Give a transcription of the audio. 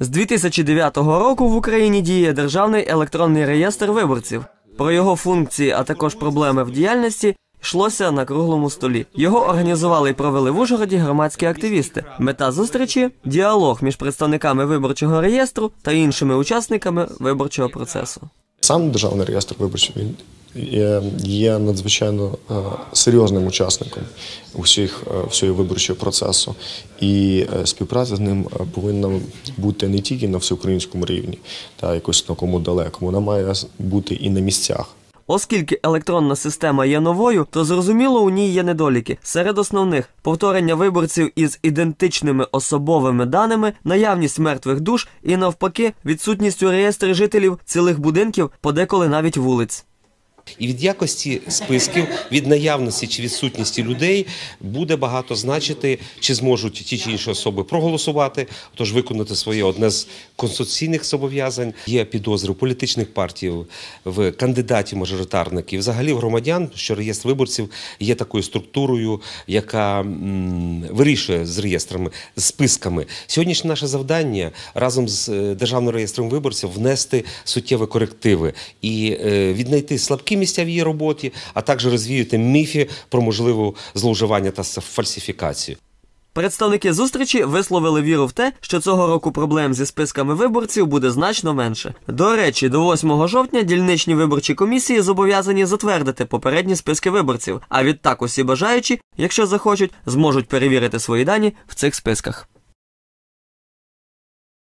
З 2009 року в Україні діє державний електронний реєстр виборців. Про його функції, а також проблеми в діяльності йшлося на круглому столі. Його організували і провели в Ужгороді громадські активісти. Мета зустрічі діалог між представниками виборчого реєстру та іншими учасниками виборчого процесу. Сам державний реєстр виборчих він є, є надзвичайно е, серйозним учасником усіх е, всього виборчого процесу, і е, співпраця з ним е, повинна бути не тільки на всеукраїнському рівні, та якось такому далекому, вона має бути і на місцях. Оскільки електронна система є новою, то зрозуміло у ній є недоліки. Серед основних повторення виборців із ідентичними особовими даними, наявність мертвих душ і навпаки відсутність у реєстрі жителів цілих будинків, подеколи навіть вулиць. І від якості списків, від наявності чи відсутності людей буде багато значити, чи зможуть ті чи інші особи проголосувати, тож виконати своє одне з конституційних зобов'язань. Є підозри у політичних партій, в кандидатів мажоритарників, взагалі в громадян, що реєстр виборців є такою структурою, яка вирішує з реєстрами, з списками. Сьогоднішнє наше завдання разом з е, державним реєстром виборців внести суттєві корективи і е, віднайти місця в її роботі, а також розвіяти міфи про можливе зловживання та фальсифікацію. Представники зустрічі висловили віру в те, що цього року проблем зі списками виборців буде значно менше. До речі, до 8 жовтня дільничні виборчі комісії зобов'язані затвердити попередні списки виборців. А відтак усі бажаючі, якщо захочуть, зможуть перевірити свої дані в цих списках.